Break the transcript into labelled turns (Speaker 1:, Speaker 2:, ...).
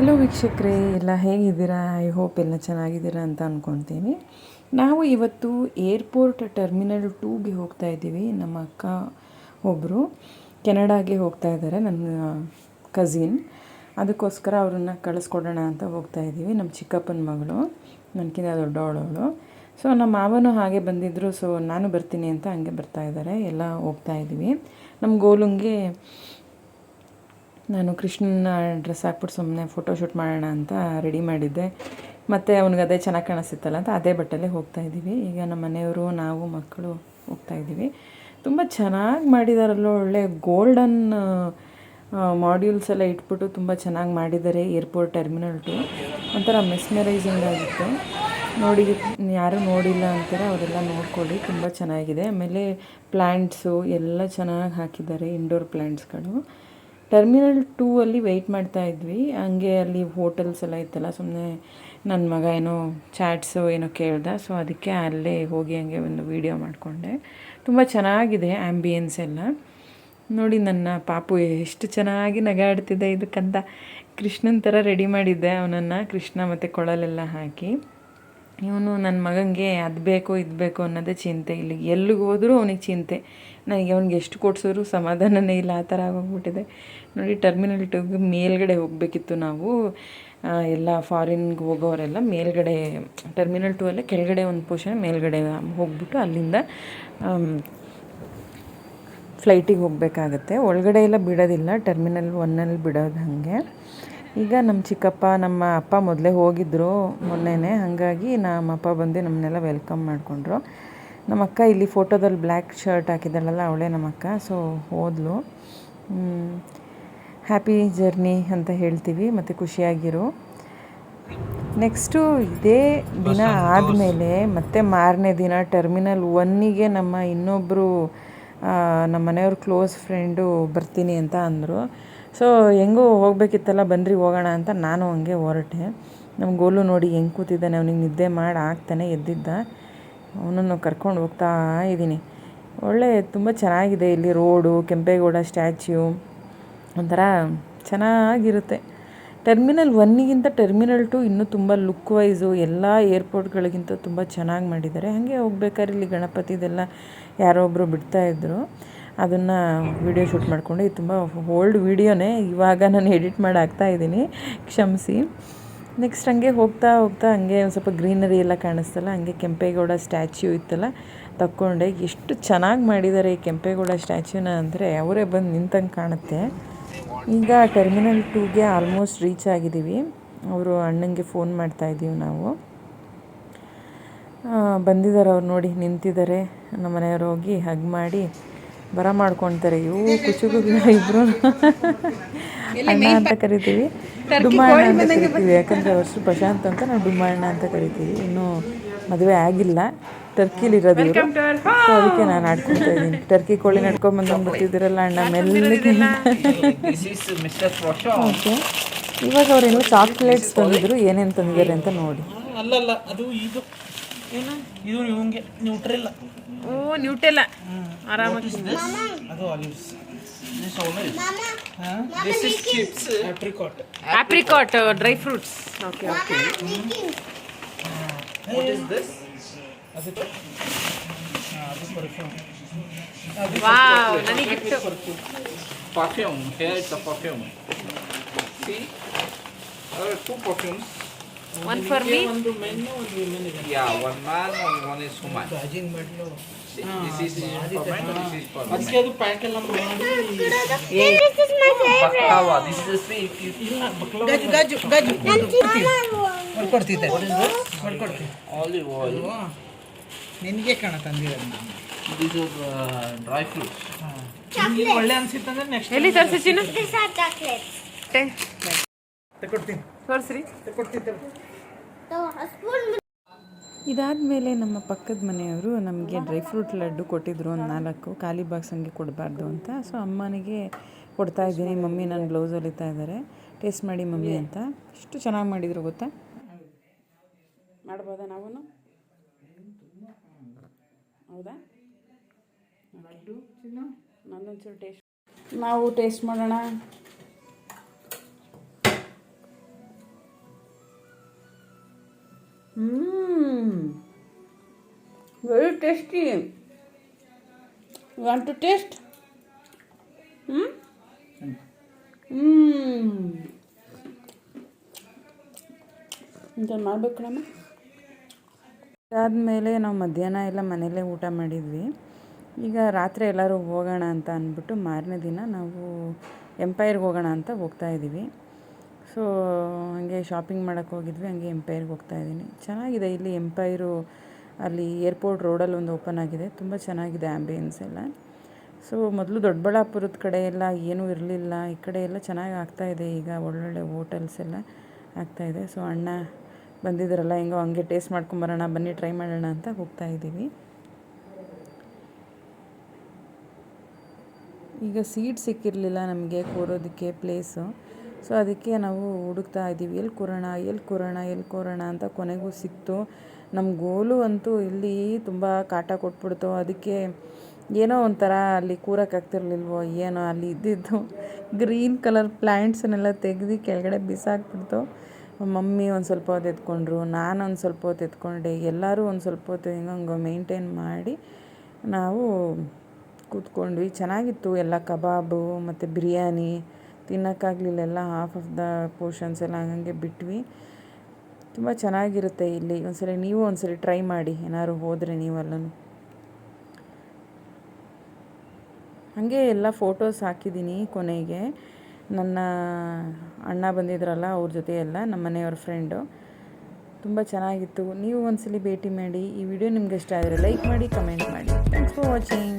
Speaker 1: Hello ವೀಕ್ಷಕರೇ, ಎಲ್ಲ ಹೇಗಿದ್ದೀರಾ? ಐ ಹೋಪ್ ಎಲ್ಲ ಚೆನ್ನಾಗಿದ್ದೀರಾ ಅಂತ ಅಂದ್ಕೊತೀನಿ ನಾವು ಇವತ್ತು ಏರ್ಪೋರ್ಟ್ ಟರ್ಮಿನಲ್ ಟೂಗೆ ಹೋಗ್ತಾ ಇದ್ದೀವಿ. ನಮ್ಮ ಅಕ್ಕ ಒಬ್ಬರು ಕೆನಡಾಗೆ ಹೋಗ್ತಾ ಇದ್ದಾರೆ, ನನ್ನ ಕಝಿನ್ ಅದಕ್ಕೋಸ್ಕರ ಅವ್ರನ್ನ ಕಳಿಸ್ಕೊಡೋಣ ಅಂತ ಹೋಗ್ತಾ ಇದ್ದೀವಿ. ನಮ್ಮ ಚಿಕ್ಕಪ್ಪನ ಮಗಳು ನನಗಿಂತ ದೊಡ್ಡವಳವಳು ಸೊ ನಮ್ಮ ಮಾವನು ಹಾಗೆ ಬಂದಿದ್ದರು ಸೊ ನಾನು ಬರ್ತೀನಿ ಅಂತ ಹಂಗೆ ಬರ್ತಾ ಇದ್ದಾರೆ. ಎಲ್ಲ ಹೋಗ್ತಾ ಇದ್ದೀವಿ. ನಮ್ಮ ಗೋಲುಂಗೆ ನಾನು ಕೃಷ್ಣನ ಡ್ರೆಸ್ ಹಾಕ್ಬಿಟ್ಟು ಸುಮ್ಮನೆ ಫೋಟೋಶೂಟ್ ಮಾಡೋಣ ಅಂತ ರೆಡಿ ಮಾಡಿದ್ದೆ. ಮತ್ತು ಅವ್ನಿಗೆ ಅದೇ ಚೆನ್ನಾಗಿ ಕಾಣಿಸುತ್ತಲ್ಲ ಅಂತ ಅದೇ ಬಟ್ಟೆಲ್ಲೇ ಹೋಗ್ತಾ ಇದ್ದೀವಿ. ಈಗ ನಮ್ಮ ಮನೆಯವರು, ನಾವು, ಮಕ್ಕಳು ಹೋಗ್ತಾ ಇದ್ದೀವಿ. ತುಂಬ ಚೆನ್ನಾಗಿ ಮಾಡಿದಾರಲ್ಲ, ಒಳ್ಳೆ ಗೋಲ್ಡನ್ ಮಾಡ್ಯೂಲ್ಸ್ ಎಲ್ಲ ಇಟ್ಬಿಟ್ಟು ತುಂಬ ಚೆನ್ನಾಗಿ ಮಾಡಿದ್ದಾರೆ ಏರ್ಪೋರ್ಟ್ ಟರ್ಮಿನಲ್ ಟು. ಒಂಥರ ಮೆಸ್ಮರೈಸಿಂಗ್ ಆಗಿತ್ತು. ನೋಡಿ, ಯಾರೂ ನೋಡಿಲ್ಲ ಅಂತಾರೆ, ಅವರೆಲ್ಲ ನೋಡ್ಕೊಳ್ಳಿ, ತುಂಬ ಚೆನ್ನಾಗಿದೆ. ಆಮೇಲೆ ಪ್ಲ್ಯಾಂಟ್ಸು ಎಲ್ಲ ಚೆನ್ನಾಗಿ ಹಾಕಿದ್ದಾರೆ ಇಂಡೋರ್ ಪ್ಲ್ಯಾಂಟ್ಸ್ಗಳು ಟರ್ಮಿನಲ್ ಟೂ ಅಲ್ಲಿ ವೆಯ್ಟ್ ಮಾಡ್ತಾ ಇದ್ವಿ. ಹಂಗೆ ಅಲ್ಲಿ ಹೋಟೆಲ್ಸ್ ಎಲ್ಲ ಇತ್ತಲ್ಲ ಸುಮ್ಮನೆ ನನ್ನ ಮಗ ಏನೋ ಚಾಟ್ಸು ಏನೋ ಕೇಳ್ದ. ಸೊ ಅದಕ್ಕೆ ಅಲ್ಲೇ ಹೋಗಿ ಹಂಗೆ ಒಂದು ವೀಡಿಯೋ ಮಾಡಿಕೊಂಡೆ. ತುಂಬ ಚೆನ್ನಾಗಿದೆ ಆ್ಯಂಬಿಯನ್ಸ್ ಎಲ್ಲ. ನೋಡಿ, ನನ್ನ ಪಾಪು ಎಷ್ಟು ಚೆನ್ನಾಗಿ ನಗಾಡ್ತಿದ್ದೆ ಇದಕ್ಕಂತ. ಕೃಷ್ಣನ ಥರ ರೆಡಿ ಮಾಡಿದ್ದೆ ಅವನನ್ನು. ಕೃಷ್ಣ ಮತ್ತು ಕೊಳಲೆಲ್ಲ ಹಾಕಿ. ಇವನು ನನ್ನ ಮಗನಿಗೆ ಅದು ಬೇಕು ಇದು ಬೇಕು ಅನ್ನೋದೇ ಚಿಂತೆ. ಇಲ್ಲಿ ಎಲ್ಲಿಗೆ ಹೋದರೂ ಅವನಿಗೆ ಚಿಂತೆ. ನನಗೆ ಅವ್ನಿಗೆ ಎಷ್ಟು ಕೊಡ್ಸಿದ್ರು ಸಮಾಧಾನನೇ ಇಲ್ಲ, ಆ ಥರ ಆಗೋಗ್ಬಿಟ್ಟಿದೆ ನೋಡಿ ಟರ್ಮಿನಲ್ ಟೂಗೆ ಮೇಲ್ಗಡೆ ಹೋಗಬೇಕಿತ್ತು ನಾವು. ಎಲ್ಲ ಫಾರಿನ್ಗೆ ಹೋಗೋರೆಲ್ಲ ಮೇಲ್ಗಡೆ ಟರ್ಮಿನಲ್ ಟೂ ಅಲ್ಲೇ ಕೆಳಗಡೆ ಒಂದು ಪೋರ್ಷನ್ ಮೇಲ್ಗಡೆ ಹೋಗ್ಬಿಟ್ಟು ಅಲ್ಲಿಂದ ಫ್ಲೈಟಿಗೆ ಹೋಗಬೇಕಾಗತ್ತೆ. ಒಳಗಡೆ ಎಲ್ಲ ಬಿಡೋದಿಲ್ಲ ಟರ್ಮಿನಲ್ ಒನ್ನಲ್ಲಿ ಬಿಡೋದು ಹಾಗೆ. ಈಗ ನಮ್ಮ ಚಿಕ್ಕಪ್ಪ ನಮ್ಮ ಅಪ್ಪ ಮೊದಲೇ ಹೋಗಿದ್ದರು ಮೊನ್ನೆನೇ. ಹಾಗಾಗಿ ನಮ್ಮ ಅಪ್ಪ ಬಂದು ನಮ್ಮನ್ನೆಲ್ಲ ವೆಲ್ಕಮ್ ಮಾಡಿಕೊಂಡ್ರು. ನಮ್ಮ ಅಕ್ಕ ಇಲ್ಲಿ ಫೋಟೋದಲ್ಲಿ ಬ್ಲ್ಯಾಕ್ ಶರ್ಟ್ ಹಾಕಿದ್ದಾಳಲ್ಲ ಅವಳೇ ನಮ್ಮ ಅಕ್ಕ. ಸೊ ಹೋದ್ಲು. ಹ್ಯಾಪಿ ಜರ್ನಿ ಅಂತ ಹೇಳ್ತೀವಿ ಮತ್ತು ಖುಷಿಯಾಗಿರು. ನೆಕ್ಸ್ಟು ಇದೇ ದಿನ ಆದಮೇಲೆ ಮತ್ತೆ ಮಾರನೇ ದಿನ ಟರ್ಮಿನಲ್ ಒನ್ನಿಗೆ ನಮ್ಮ ಇನ್ನೊಬ್ಬರು ನಮ್ಮ ಮನೆಯವ್ರ ಕ್ಲೋಸ್ ಫ್ರೆಂಡು ಬರ್ತೀನಿ ಅಂತ ಅಂದರು. ಸೊ ಹೆಂಗೂ ಹೋಗಬೇಕಿತ್ತಲ್ಲ ಬನ್ನಿರಿ ಹೋಗೋಣ ಅಂತ ನಾನು ಹಂಗೆ ಹೊರಟೆ. ನಮ್ಮ ಗೋಲು ನೋಡಿ ಹೆಂಗೆ ಕೂತಿದ್ದಾನೆ ಅವನಿಗೆ ನಿದ್ದೆ ಮಾಡಿ ಆಗ್ತಾನೆ ಎದ್ದಿದ್ದ. ಅವನನ್ನು ಕರ್ಕೊಂಡು ಹೋಗ್ತಾ ಇದ್ದೀನಿ ಒಳ್ಳೆ ತುಂಬ ಚೆನ್ನಾಗಿದೆ ಇಲ್ಲಿ ರೋಡು, ಕೆಂಪೇಗೌಡ ಸ್ಟ್ಯಾಚ್ಯೂ. ಒಂಥರ ಚೆನ್ನಾಗಿರುತ್ತೆ. ಟರ್ಮಿನಲ್ ಒನ್ನಿಗಿಂತ ಟರ್ಮಿನಲ್ ಟು ಇನ್ನೂ ತುಂಬ ಲುಕ್ ವೈಸು, ಎಲ್ಲ ಏರ್ಪೋರ್ಟ್ಗಳಿಗಿಂತ ತುಂಬ ಚೆನ್ನಾಗಿ ಮಾಡಿದ್ದಾರೆ. ಹಾಗೆ ಹೋಗ್ಬೇಕಾದ್ರೆ ಇಲ್ಲಿ ಗಣಪತಿದೆಲ್ಲ ಯಾರೋ ಒಬ್ಬರು ಬಿಡ್ತಾಯಿದ್ರು ಅದನ್ನು ವಿಡಿಯೋ ಶೂಟ್ ಮಾಡಿಕೊಂಡು, ಇದು ತುಂಬ ಓಲ್ಡ್ ವೀಡಿಯೋನೇ ಇವಾಗ ನಾನು ಎಡಿಟ್ ಮಾಡಿ ಹಾಕ್ತಾ ಇದ್ದೀನಿ. ಕ್ಷಮಿಸಿ. ನೆಕ್ಸ್ಟ್ ಹಂಗೆ ಹೋಗ್ತಾ ಹೋಗ್ತಾ ಹಂಗೆ ಒಂದು ಸ್ವಲ್ಪ ಗ್ರೀನರಿ ಎಲ್ಲ ಕಾಣಿಸ್ತಲ್ಲ, ಹಂಗೆ ಕೆಂಪೇಗೌಡ ಸ್ಟ್ಯಾಚ್ಯೂ ಇತ್ತಲ್ಲ, ತಕ್ಕೊಂಡೆ. ಎಷ್ಟು ಚೆನ್ನಾಗಿ ಮಾಡಿದ್ದಾರೆ ಈ ಕೆಂಪೇಗೌಡ ಸ್ಟ್ಯಾಚ್ಯೂನ ಅಂದರೆ, ಅವರೇ ಬಂದು ನಿಂತಂಗೆ ಕಾಣುತ್ತೆ. ಈಗ ಟರ್ಮಿನಲ್ ಟೂಗೆ ಆಲ್ಮೋಸ್ಟ್ ರೀಚ್ ಆಗಿದ್ದೀವಿ ಅವರು ಅಣ್ಣಂಗೆ ಫೋನ್ ಮಾಡ್ತಾ ಇದ್ದೀವಿ ನಾವು. ಬಂದಿದ್ದಾರೆ ಅವ್ರು ನೋಡಿ ನಿಂತಿದ್ದಾರೆ ನಮ್ಮ ಮನೆಯವ್ರು ಹೋಗಿ ಹಗ್ ಮಾಡಿ. ಬರ ಮಾಡ್ಕೊಳ್ತಾರೆ ಇವು ಕುಚುಗು ಇಬ್ರು. ಅಣ್ಣ ಅಂತ ಕರಿತೀವಿ. ಡುಮ್ಮಣ್ಣ ಅಂತ ಕರಿತೀವಿ. ಯಾಕಂದರೆ ವರ್ಷ ಪ್ರಶಾಂತ್ ಅಂತ ನಾವು ಡುಮ್ಮಣ್ಣ ಅಂತ ಕರಿತೀವಿ. ಇನ್ನೂ ಮದುವೆ ಆಗಿಲ್ಲ. ಟರ್ಕಿಲಿ ಇರೋದು ಇವರು. ಸೊ ಅದಕ್ಕೆ ನಾನು ಆಡ್ಕೊತಾ ಇದ್ದೀನಿ. ಟರ್ಕಿ ಕೋಳಿ ನಡ್ಕೊಂಬಂದು ಬರ್ತಿದ್ದೀರಲ್ಲ ಅಣ್ಣ ಮೆಲ್ಲಗೆ. ಓಕೆ ಇವಾಗ ಏನು ಚಾಕ್ಲೇಟ್ಸ್ ತಂದಿದ್ರು. ಏನೇನು ತಂದಿದ್ದಾರೆ ಅಂತ ನೋಡಿ.
Speaker 2: ಅಲ್ಲಲ್ಲ ಅದು ಇದು. ಏನು ಇದು ಇವಂಗೆ ನ್ಯೂಟ್ರಿಲ್ಲ
Speaker 1: ಓ ನ್ಯೂಟೆಲ್ಲ ಆರಾಮಾಗಿ
Speaker 2: ಅದು olives
Speaker 3: This olive. This is chips.
Speaker 2: Apricot
Speaker 1: apricot dry fruits okay okay
Speaker 3: What is this?
Speaker 2: ಅದು ಹಾ, ಅದು ಪರ್ಫ್ಯೂಮ್
Speaker 1: ವಾವ್ ನನಗೆ
Speaker 3: Perfume. Here it's a perfume. See? There are two perfumes.
Speaker 1: One for me
Speaker 2: ಒಂದು men ಒಂದು women ಇದೆ
Speaker 3: Yeah, one man and one is woman.
Speaker 2: Charging ಮಾಡಲು
Speaker 3: See, this is for men, this is for women.
Speaker 2: ಅದಕ್ಕೆ ಅದು pack ಎಲ್ಲ ಮಾಡಿ
Speaker 3: Baklava. This is a sweet. You-
Speaker 2: ಇಲ್ಲ ಗಜು ಗಜು ಗಜು ಮಾಡ್ಕೊಡ್ತಿದ್ದೆ ಮಾಡ್ಕೊಡ್ತೀನಿ
Speaker 3: Olive oil.
Speaker 2: ನಿನಗೆ ಕಾಣ ತಂದಿರೋದು ನಾನು
Speaker 3: These are uh, dry fruits.
Speaker 2: ನಿಮ್ಗೆ ಒಳ್ಳೆ ಅನ್ಸಿತ್ತಂದ್ರೆ ನೆಕ್ಸ್ಟ್
Speaker 1: ಎಲ್ಲಿ ತರಿಸಿ ಚಿನ್ನ
Speaker 2: ತಗೊಡ್ತೀನಿ
Speaker 1: ತೋರಿಸ್ರಿ.
Speaker 2: ತಗೊಡ್ತಿದ್ದೆ
Speaker 1: ಇದಾದಮೇಲೆ ನಮ್ಮ ಪಕ್ಕದ ಮನೆಯವರು ನಮಗೆ ಡ್ರೈ ಫ್ರೂಟ್ ಲಡ್ಡು ಕೊಟ್ಟಿದ್ರು ಒಂದು ನಾಲ್ಕು. ಖಾಲಿ ಬಾಕ್ಸ್ ಹಂಗೆ ಕೊಡಬಾರ್ದು ಅಂತ. ಸೊ ಅಮ್ಮನಿಗೆ ಕೊಡ್ತಾ ಇದ್ದೀನಿ. ಮಮ್ಮಿ ನನ್ನ ಬ್ಲೌಸ್ ಹೊಲಿತಾ ಇದ್ದಾರೆ ಟೇಸ್ಟ್ ಮಾಡಿ ಮಮ್ಮಿ ಅಂತ. ಎಷ್ಟು ಚೆನ್ನಾಗಿ ಮಾಡಿದ್ರು ಗೊತ್ತಾ? ಮಾಡ್ಬೋದಾ ನಾವು ಹೌದಾ? ನನ್ನೊಂಚೂರು ಟೇಸ್ಟ್ ನಾವು ಟೇಸ್ಟ್ ಮಾಡೋಣ.
Speaker 4: Mmm. Very tasty. You want to taste? Hmm? ಇಂತ ಮಾಡ್ಬೇಕು
Speaker 1: ಅದಾದಮೇಲೆ ನಾವು ಮಧ್ಯಾಹ್ನ ಎಲ್ಲ ಮನೆಯಲ್ಲೇ ಊಟ ಮಾಡಿದ್ವಿ ಈಗ ರಾತ್ರಿ ಎಲ್ಲರೂ ಹೋಗೋಣ ಅಂತ ಅಂದ್ಬಿಟ್ಟು ಮಾರನೇ ದಿನ ನಾವು ಎಂಪೈರ್ಗೆ ಹೋಗೋಣ ಅಂತ ಹೋಗ್ತಾ ಇದ್ದೀವಿ ಸೊ, ಹಾಗೆ ಶಾಪಿಂಗ್ ಮಾಡೋಕ್ಕೆ ಹೋಗಿದ್ವಿ, ಹಂಗೆ ಎಂಪೈರ್ಗೆ ಹೋಗ್ತಾ ಇದ್ದೀನಿ. ಚೆನ್ನಾಗಿದೆ, ಇಲ್ಲಿ ಎಂಪೈರು ಅಲ್ಲಿ ಏರ್ಪೋರ್ಟ್ ರೋಡಲ್ಲಿ ಒಂದು ಓಪನ್ ಆಗಿದೆ. ತುಂಬ ಚೆನ್ನಾಗಿದೆ ಆ್ಯಂಬಿಯನ್ಸ್ ಎಲ್ಲ. ಸೊ, ಮೊದಲು ದೊಡ್ಡಬಳ್ಳಾಪುರದ ಕಡೆ ಎಲ್ಲ ಏನೂ ಇರಲಿಲ್ಲ. ಈ ಕಡೆ ಎಲ್ಲ ಚೆನ್ನಾಗಿ ಆಗ್ತಾಯಿದೆ ಈಗ ಒಳ್ಳೊಳ್ಳೆ ಹೋಟೆಲ್ಸ್ ಎಲ್ಲ ಆಗ್ತಾಯಿದೆ ಸೊ, ಅಣ್ಣ ಬಂದಿದ್ದಾರಲ್ಲ, ಹೆಂಗೋ ಹಂಗೆ ಟೇಸ್ಟ್ ಮಾಡ್ಕೊಂಬರೋಣ ಬನ್ನಿ ಟ್ರೈ ಮಾಡೋಣ ಅಂತ ಹೋಗ್ತಾ ಇದ್ದೀವಿ. ಈಗ ಸೀಟ್ ಸಿಕ್ಕಿರಲಿಲ್ಲ ನಮಗೆ, ಕೂರೋದಕ್ಕೆ ಪ್ಲೇಸು ಸೊ ಅದಕ್ಕೆ ನಾವು ಹುಡುಕ್ತಾ ಇದ್ದೀವಿ. ಎಲ್ಲಿ ಕೊರೋಣ ಎಲ್ಲಿ ಕೊರೋಣ ಎಲ್ಲಿ ಕೊರೋಣ ಅಂತ ಕೊನೆಗೂ ಸಿಕ್ತು. ನಮ್ಮ ಗೋಲು ಅಂತೂ ಇಲ್ಲಿ ತುಂಬ ಕಾಟ ಕೊಟ್ಬಿಡ್ತು. ಅದಕ್ಕೆ ಏನೋ ಒಂಥರ ಅಲ್ಲಿ ಕೂರೋಕ್ಕಾಗ್ತಿರ್ಲಿಲ್ವೋ ಏನೋ ಅಲ್ಲಿ ಇದ್ದಿದ್ದು. ಗ್ರೀನ್ ಕಲರ್ ಪ್ಲ್ಯಾಂಟ್ಸನ್ನೆಲ್ಲ ತೆಗೆದು ಕೆಳಗಡೆ ಬಿಸಾಕ್ಬಿಡ್ತು. ಮಮ್ಮಿ ಒಂದು ಸ್ವಲ್ಪ ಹೊತ್ತು ಎತ್ಕೊಂಡ್ರು, ನಾನು ಒಂದು ಸ್ವಲ್ಪ ಹೊತ್ತು ಎತ್ಕೊಂಡೆ, ಎಲ್ಲರೂ ಒಂದು ಸ್ವಲ್ಪ ಹೊತ್ತು ಹೆಂಗಂಗೋ ಮೇಂಟೈನ್ ಮಾಡಿ ನಾವು ಕೂತ್ಕೊಂಡ್ವಿ. ಚೆನ್ನಾಗಿತ್ತು ಎಲ್ಲ ಕಬಾಬು, ಮತ್ತು ಬಿರಿಯಾನಿ ತಿನ್ನೋಕ್ಕಾಗಲಿಲ್ಲ ಎಲ್ಲ ಹಾಫ್ ಆಫ್ ದ ಪೋರ್ಷನ್ಸ್ ಎಲ್ಲ ಹಂಗಂಗೆ ಬಿಟ್ವಿ. ತುಂಬ ಚೆನ್ನಾಗಿರುತ್ತೆ ಇಲ್ಲಿ. ಒಂದ್ಸರಿ ನೀವು ಒಂದ್ಸರಿ ಟ್ರೈ ಮಾಡಿ. ಏನಾದ್ರು ಹೋದರೆ ನೀವೆಲ್ಲನೂ. ಹಾಗೆ ಎಲ್ಲ ಫೋಟೋಸ್ ಹಾಕಿದ್ದೀನಿ ಕೊನೆಗೆ. ನನ್ನ ಅಣ್ಣ ಬಂದಿದ್ರಲ್ಲ ಅವ್ರ ಜೊತೆ ಎಲ್ಲ, ನಮ್ಮ ಮನೆಯವ್ರ ಫ್ರೆಂಡು ತುಂಬ ಚೆನ್ನಾಗಿತ್ತು. ನೀವು ಒಂದ್ಸಲಿ ಭೇಟಿ ಮಾಡಿ. ಈ ವಿಡಿಯೋ ನಿಮ್ಗೆ ಇಷ್ಟ ಆದರೆ ಲೈಕ್ ಮಾಡಿ ಕಮೆಂಟ್ ಮಾಡಿ. Thanks for watching